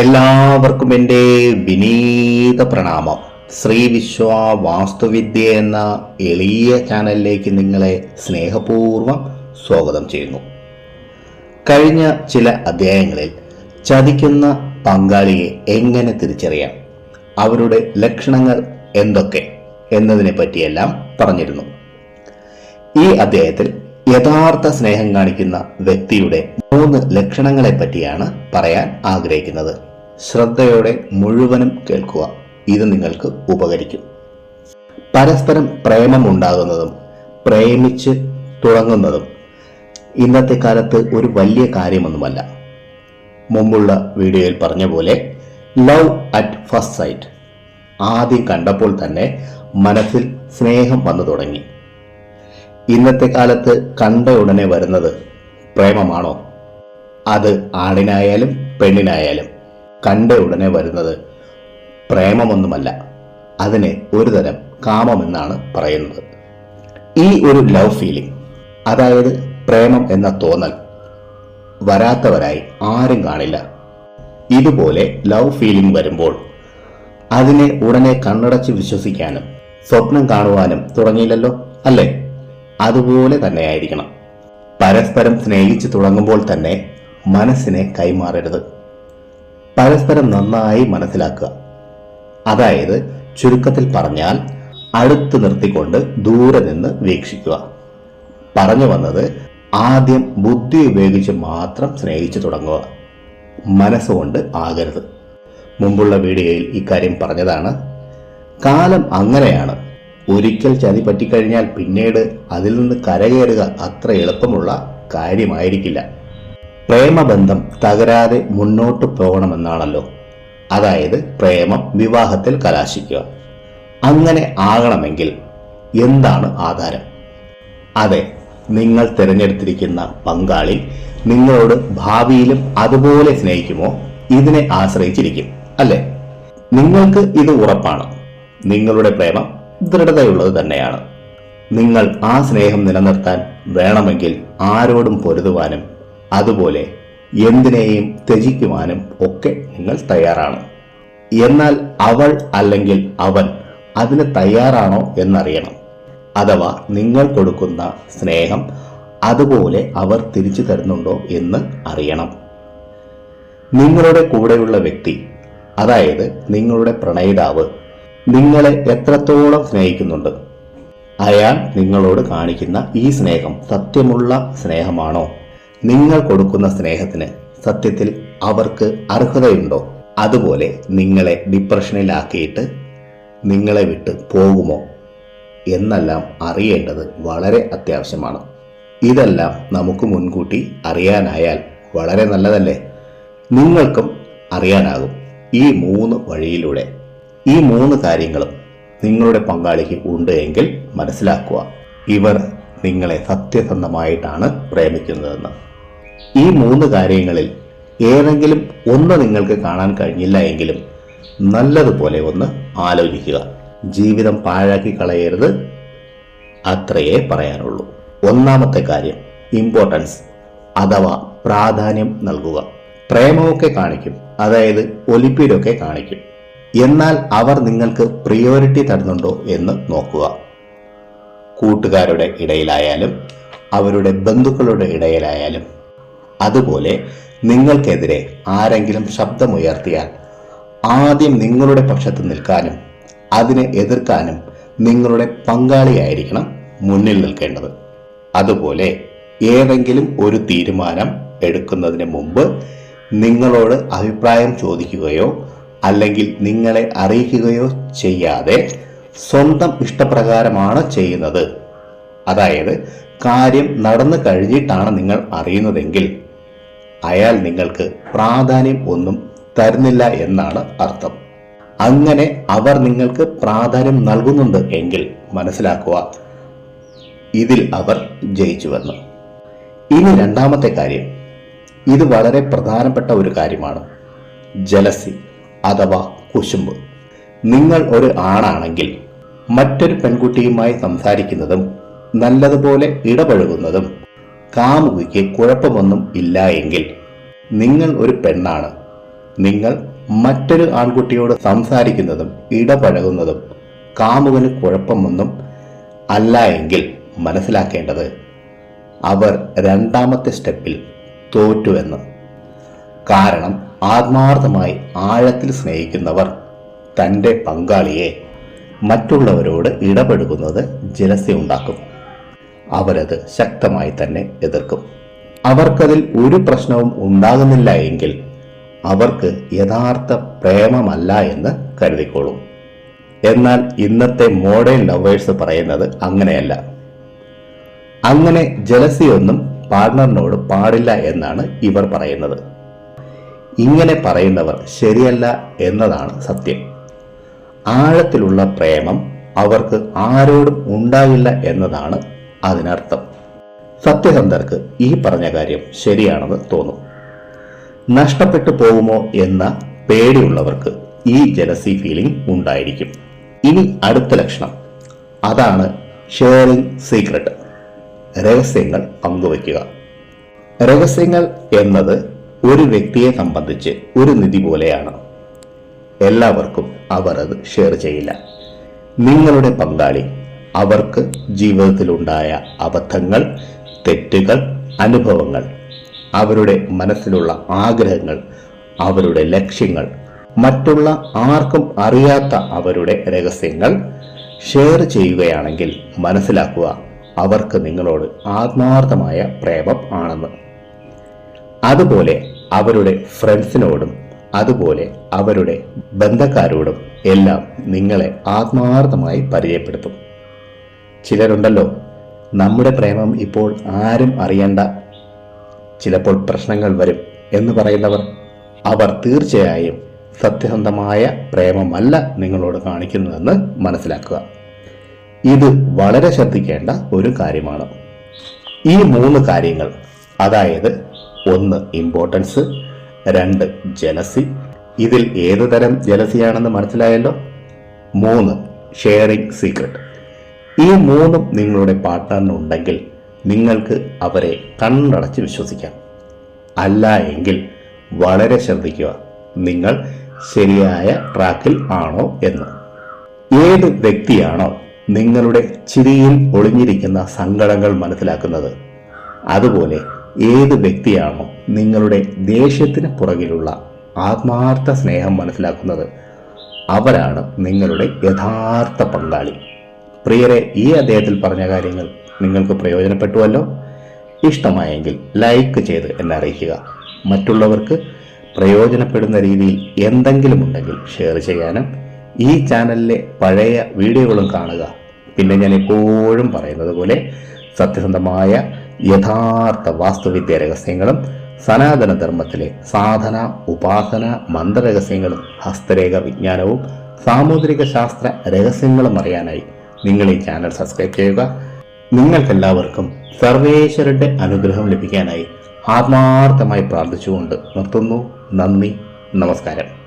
എല്ലാവർക്കും എന്റെ വിനീത പ്രണാമം. ശ്രീ വിശ്വ വാസ്തുവിദ്യ എന്ന എളിയ ചാനലിലേക്ക് നിങ്ങളെ സ്നേഹപൂർവം സ്വാഗതം ചെയ്യുന്നു. കഴിഞ്ഞ ചില അധ്യായങ്ങളിൽ ചതിക്കുന്ന പങ്കാളിയെ എങ്ങനെ തിരിച്ചറിയാം? അവരുടെ ലക്ഷണങ്ങൾ എന്തൊക്കെ എന്നതിനെ പറ്റിയെല്ലാം പറഞ്ഞിരുന്നു. ഈ അധ്യായത്തിൽ യഥാർത്ഥ സ്നേഹം കാണിക്കുന്ന വ്യക്തിയുടെ മൂന്ന് ലക്ഷണങ്ങളെ പറ്റിയാണ് പറയാൻ ആഗ്രഹിക്കുന്നത്. ശ്രദ്ധയോടെ മുഴുവനും കേൾക്കുക. ഇത് നിങ്ങൾക്ക് ഉപകരിക്കും. പരസ്പരം പ്രേമം ഉണ്ടാകുന്നതും പ്രേമിച്ച് തുടങ്ങുന്നതും ഇന്നത്തെ കാലത്ത് ഒരു വലിയ കാര്യമൊന്നുമല്ല. മുമ്പുള്ള വീഡിയോയിൽ പറഞ്ഞ പോലെ ലവ് അറ്റ് ഫസ്റ്റ് സൈറ്റ്. ആദ്യം കണ്ടപ്പോൾ തന്നെ മനസ്സിൽ സ്നേഹം വന്നു തുടങ്ങി. ഇന്നത്തെ കാലത്ത് കണ്ട ഉടനെ വരുന്നത് പ്രേമമാണോ? അത് ആണിനായാലും പെണ്ണിനായാലും കണ്ട ഉടനെ വരുന്നത് പ്രേമമൊന്നുമല്ല. അതിനെ ഒരു തരം കാമമെന്നാണ് പറയുന്നത്. ഈ ഒരു ലവ് ഫീലിംഗ് അതായത് പ്രേമം എന്ന തോന്നൽ വരാത്തവരായി ആരും കാണില്ല. ഇതുപോലെ ലവ് ഫീലിംഗ് വരുമ്പോൾ അതിനെ ഉടനെ കണ്ണടച്ച് വിശ്വസിക്കാനും സ്വപ്നം കാണുവാനും തുടങ്ങിയില്ലല്ലോ അല്ലേ? അതുപോലെ തന്നെ ആയിരിക്കണം പരസ്പരം സ്നേഹിച്ചു തുടങ്ങുമ്പോൾ തന്നെ മനസ്സിനെ കൈമാറരുത്. പരസ്പരം നന്നായി മനസ്സിലാക്കുക. അതായത് ചുരുക്കത്തിൽ പറഞ്ഞാൽ അടുത്ത് നിർത്തിക്കൊണ്ട് ദൂരെ നിന്ന് വീക്ഷിക്കുക. പറഞ്ഞു വന്നത് ആദ്യം ബുദ്ധി ഉപയോഗിച്ച് മാത്രം സ്നേഹിച്ചു തുടങ്ങുക. മനസ്സുകൊണ്ട് ആകരുത്. മുമ്പുള്ള വീഡിയോയിൽ ഇക്കാര്യം പറഞ്ഞതാണ്. കാലം അങ്ങനെയാണ്. ഒരിക്കൽ ചതി പറ്റിക്കഴിഞ്ഞാൽ പിന്നീട് അതിൽ നിന്ന് കരകയറുക അത്ര എളുപ്പമുള്ള കാര്യമായിരിക്കില്ല. പ്രേമബന്ധം തകരാതെ മുന്നോട്ട് പോകണമെന്നാണല്ലോ. അതായത് പ്രേമം വിവാഹത്തിൽ കലാശിക്കുക. അങ്ങനെ ആകണമെങ്കിൽ എന്താണ് ആധാരം? അതെ നിങ്ങൾ തിരഞ്ഞെടുത്തിരിക്കുന്ന പങ്കാളി നിങ്ങളോട് ഭാവിയിലും അതുപോലെ സ്നേഹിക്കുമോ? ഇതിനെ ആശ്രയിച്ചിരിക്കും അല്ലേ? നിങ്ങൾക്ക് ഇത് ഉറപ്പാണ്. നിങ്ങളുടെ പ്രേമം ദൃഢതയുള്ളത് തന്നെയാണ്. നിങ്ങൾ ആ സ്നേഹം നിലനിർത്താൻ വേണമെങ്കിൽ ആരോടും പൊരുതുവാനും അതുപോലെ എന്തിനേയും ത്യജിക്കുവാനും ഒക്കെ നിങ്ങൾ തയ്യാറാണ്. എന്നാൽ അവൾ അല്ലെങ്കിൽ അവൻ അതിന് തയ്യാറാണോ എന്നറിയണം. അഥവാ നിങ്ങൾ കൊടുക്കുന്ന സ്നേഹം അതുപോലെ അവർ തിരിച്ചു തരുന്നുണ്ടോ എന്ന് അറിയണം. നിങ്ങളുടെ കൂടെയുള്ള വ്യക്തി അതായത് നിങ്ങളുടെ പ്രണയിതാവ് നിങ്ങളെ എത്രത്തോളം സ്നേഹിക്കുന്നുണ്ട്? അയാൾ നിങ്ങളോട് കാണിക്കുന്ന ഈ സ്നേഹം സത്യമുള്ള സ്നേഹമാണോ? നിങ്ങൾ കൊടുക്കുന്ന സ്നേഹത്തിന് സത്യത്തിൽ അവർക്ക് അർഹതയുണ്ടോ? അതുപോലെ നിങ്ങളെ ഡിപ്രഷനിലാക്കിയിട്ട് നിങ്ങളെ വിട്ട് പോകുമോ? എന്നെല്ലാം അറിയേണ്ടത് വളരെ അത്യാവശ്യമാണ്. ഇതെല്ലാം നമുക്ക് മുൻകൂട്ടി അറിയാനായാൽ വളരെ നല്ലതല്ലേ? നിങ്ങൾക്കും അറിയാനാകും ഈ മൂന്ന് വഴിയിലൂടെ. ഈ മൂന്ന് കാര്യങ്ങളും നിങ്ങളുടെ പങ്കാളിക്ക് ഉണ്ട് എങ്കിൽ മനസ്സിലാക്കുക. ഇവർ നിങ്ങളെ സത്യസന്ധമായിട്ടാണ് പ്രേമിക്കുന്നതെന്ന്. ഈ മൂന്ന് കാര്യങ്ങളിൽ ഏതെങ്കിലും ഒന്ന് നിങ്ങൾക്ക് കാണാൻ കഴിഞ്ഞില്ല എങ്കിലും നല്ലതുപോലെ ഒന്ന് ആലോചിക്കുക. ജീവിതം പാഴാക്കി കളയരുത്. അത്രയേ പറയാനുള്ളൂ. ഒന്നാമത്തെ കാര്യം ഇമ്പോർട്ടൻസ് അഥവാ പ്രാധാന്യം നൽകുക. പ്രേമമൊക്കെ കാണിക്കും. അതായത് ഒലിപ്പീരൊക്കെ കാണിക്കും. എന്നാൽ അവർ നിങ്ങൾക്ക് പ്രിയോറിറ്റി തരുന്നുണ്ടോ എന്ന് നോക്കുക. കൂട്ടുകാരുടെ ഇടയിലായാലും അവരുടെ ബന്ധുക്കളുടെ ഇടയിലായാലും അതുപോലെ നിങ്ങൾക്കെതിരെ ആരെങ്കിലും ശബ്ദമുയർത്തിയാൽ ആദ്യം നിങ്ങളുടെ പക്ഷത്ത് നിൽക്കാനും അതിനെ എതിർക്കാനും നിങ്ങളുടെ പങ്കാളിയായിരിക്കണം മുന്നിൽ നിൽക്കേണ്ടത്. അതുപോലെ ഏതെങ്കിലും ഒരു തീരുമാനം എടുക്കുന്നതിന് മുമ്പ് നിങ്ങളോട് അഭിപ്രായം ചോദിക്കുകയോ അല്ലെങ്കിൽ നിങ്ങളെ അറിയിക്കുകയോ ചെയ്യാതെ സ്വന്തം ഇഷ്ടപ്രകാരമാണ് ചെയ്യുന്നത്. അതായത് കാര്യം നടന്നു കഴിഞ്ഞിട്ടാണ് നിങ്ങൾ അറിയുന്നതെങ്കിൽ അയാൾ നിങ്ങൾക്ക് പ്രാധാന്യം ഒന്നും തരുന്നില്ല എന്നാണ് അർത്ഥം. അങ്ങനെ അവർ നിങ്ങൾക്ക് പ്രാധാന്യം നൽകുന്നുണ്ട് എങ്കിൽ മനസ്സിലാക്കുക ഇതിൽ അവർ ജയിച്ചുവെന്ന് ഇനി രണ്ടാമത്തെ കാര്യം. ഇത് വളരെ പ്രധാനപ്പെട്ട ഒരു കാര്യമാണ്. ജലസി. അഥവാ കുശുമ്പ്. നിങ്ങൾ ഒരു ആണാണെങ്കിൽ മറ്റൊരു പെൺകുട്ടിയുമായി സംസാരിക്കുന്നതും നല്ലതുപോലെ ഇടപഴകുന്നതും കാമുകിക്ക് കുഴപ്പമൊന്നും ഇല്ല എങ്കിൽ നിങ്ങൾ ഒരു പെണ്ണാണ്. നിങ്ങൾ മറ്റൊരു ആൺകുട്ടിയോട് സംസാരിക്കുന്നതും ഇടപഴകുന്നതും കാമുകന് കുഴപ്പമൊന്നും അല്ല എങ്കിൽ മനസ്സിലാക്കേണ്ടത് അവർ രണ്ടാമത്തെ സ്റ്റെപ്പിൽ തോറ്റുവെന്ന് കാരണം ആത്മാർത്ഥമായി ആഴത്തിൽ സ്നേഹിക്കുന്നവർ തന്റെ പങ്കാളിയെ മറ്റുള്ളവരോട് ഇടപെടുക്കുന്നത് ജലസ്യ ഉണ്ടാക്കും അവരത് ശക്തമായി തന്നെ എതിർക്കും. അവർക്കതിൽ ഒരു പ്രശ്നവും ഉണ്ടാകുന്നില്ല എങ്കിൽ അവർക്ക് യഥാർത്ഥ പ്രേമമല്ല എന്ന് കരുതിക്കോളും. എന്നാൽ ഇന്നത്തെ മോഡേൺ ലവേഴ്സ് പറയുന്നത് അങ്ങനെയല്ല. അങ്ങനെ ജലസിയൊന്നും പാർട്ണറിനോട് പാടില്ല എന്നാണ് ഇവർ പറയുന്നത്. ഇങ്ങനെ പറയുന്നവർ ശരിയല്ല എന്നതാണ് സത്യം. ആഴത്തിലുള്ള പ്രേമം അവർക്ക് ആരോടും ഉണ്ടാകില്ല എന്നതാണ് അതിനർത്ഥം. സത്യസന്ധർക്ക് ഈ പറഞ്ഞ കാര്യം ശരിയാണെന്ന് തോന്നും. നഷ്ടപ്പെട്ടു പോകുമോ എന്ന പേടിയുള്ളവർക്ക് ഈ ജലസി ഫീലിംഗ് ഉണ്ടായിരിക്കും. ഇനി അടുത്ത ലക്ഷണം. അതാണ് ഷെയറിംഗ് സീക്രട്ട് രഹസ്യങ്ങൾ പങ്കുവയ്ക്കുക. രഹസ്യങ്ങൾ എന്നത് ഒരു വ്യക്തിയെ സംബന്ധിച്ച് ഒരു നിധി പോലെയാണ്. എല്ലാവർക്കും അവർ അത് ഷെയർ ചെയ്യില്ല. നിങ്ങളുടെ പങ്കാളി അവർക്ക് ജീവിതത്തിലുണ്ടായ അബദ്ധങ്ങൾ തെറ്റുകൾ അനുഭവങ്ങൾ അവരുടെ മനസ്സിലുള്ള ആഗ്രഹങ്ങൾ അവരുടെ ലക്ഷ്യങ്ങൾ മറ്റുള്ള ആർക്കും അറിയാത്ത അവരുടെ രഹസ്യങ്ങൾ ഷെയർ ചെയ്യുകയാണെങ്കിൽ മനസ്സിലാക്കുക അവർക്ക് നിങ്ങളോട് ആത്മാർത്ഥമായ പ്രേമം ആണെന്ന്. അതുപോലെ അവരുടെ ഫ്രണ്ട്സിനോടും അതുപോലെ അവരുടെ ബന്ധക്കാരോടും എല്ലാം നിങ്ങളെ ആത്മാർത്ഥമായി പരിചയപ്പെടുത്തും. ചിലരുണ്ടല്ലോ നമ്മുടെ പ്രേമം ഇപ്പോൾ ആരും അറിയണ്ട. ചിലപ്പോൾ പ്രശ്നങ്ങൾ വരും എന്ന് പറയുന്നവർ. അവർ തീർച്ചയായും സത്യസന്ധമായ പ്രേമമല്ല നിങ്ങളോട് കാണിക്കുന്നതെന്ന് മനസ്സിലാക്കുക. ഇത് വളരെ ശ്രദ്ധിക്കേണ്ട ഒരു കാര്യമാണ്. ഈ മൂന്ന് കാര്യങ്ങൾ അതായത് ഒന്ന് ഇമ്പോർട്ടൻസ് രണ്ട് ജലസി ഇതിൽ ഏത് തരം ജലസിയാണെന്ന് മനസ്സിലായല്ലോ? മൂന്ന് ഷെയറിംഗ് സീക്രട്ട് ഈ മൂന്നും നിങ്ങളുടെ പാർട്ട്ണറിനുണ്ടെങ്കിൽ നിങ്ങൾക്ക് അവരെ കണ്ണടച്ച് വിശ്വസിക്കാം. അല്ല എങ്കിൽ വളരെ ശ്രദ്ധിക്കുക നിങ്ങൾ ശരിയായ ട്രാക്കിൽ ആണോ എന്ന്. ഏത് വ്യക്തിയാണോ നിങ്ങളുടെ ചിരിയിൽ ഒളിഞ്ഞിരിക്കുന്ന സങ്കടങ്ങൾ മനസ്സിലാക്കുന്നത്? അതുപോലെ ഏത് വ്യക്തിയാണോ നിങ്ങളുടെ ദേഷ്യത്തിന് പുറകിലുള്ള ആത്മാർത്ഥ സ്നേഹം മനസ്സിലാക്കുന്നത് അവരാണ് നിങ്ങളുടെ യഥാർത്ഥ പങ്കാളി. പ്രിയരെ ഈ അദ്ദേഹത്തിൽ പറഞ്ഞ കാര്യങ്ങൾ നിങ്ങൾക്ക് പ്രയോജനപ്പെട്ടുവല്ലോ? ഇഷ്ടമായെങ്കിൽ ലൈക്ക് ചെയ്ത് എന്നെ അറിയിക്കുക. മറ്റുള്ളവർക്ക് പ്രയോജനപ്പെടുന്ന രീതിയിൽ എന്തെങ്കിലും ഉണ്ടെങ്കിൽ ഷെയർ ചെയ്യാനും ഈ ചാനലിലെ പഴയ വീഡിയോകളും കാണുക. പിന്നെ ഞാൻ എപ്പോഴും പറയുന്നത് പോലെ സത്യസന്ധമായ യഥാർത്ഥ വാസ്തുവിദ്യ രഹസ്യങ്ങളും സനാതന ധർമ്മത്തിലെ സാധന ഉപാസന മന്ത്രരഹസ്യങ്ങളും ഹസ്തരേഖ വിജ്ഞാനവും സാമുദ്രിക ശാസ്ത്ര രഹസ്യങ്ങളും അറിയാനായി നിങ്ങൾ ഈ ചാനൽ സബ്സ്ക്രൈബ് ചെയ്യുക. നിങ്ങൾക്കെല്ലാവർക്കും സർവേശ്വരന്റെ അനുഗ്രഹം ലഭിക്കാനായി ആത്മാർത്ഥമായി പ്രാർത്ഥിച്ചുകൊണ്ട് നിർത്തുന്നു. നന്ദി. നമസ്കാരം.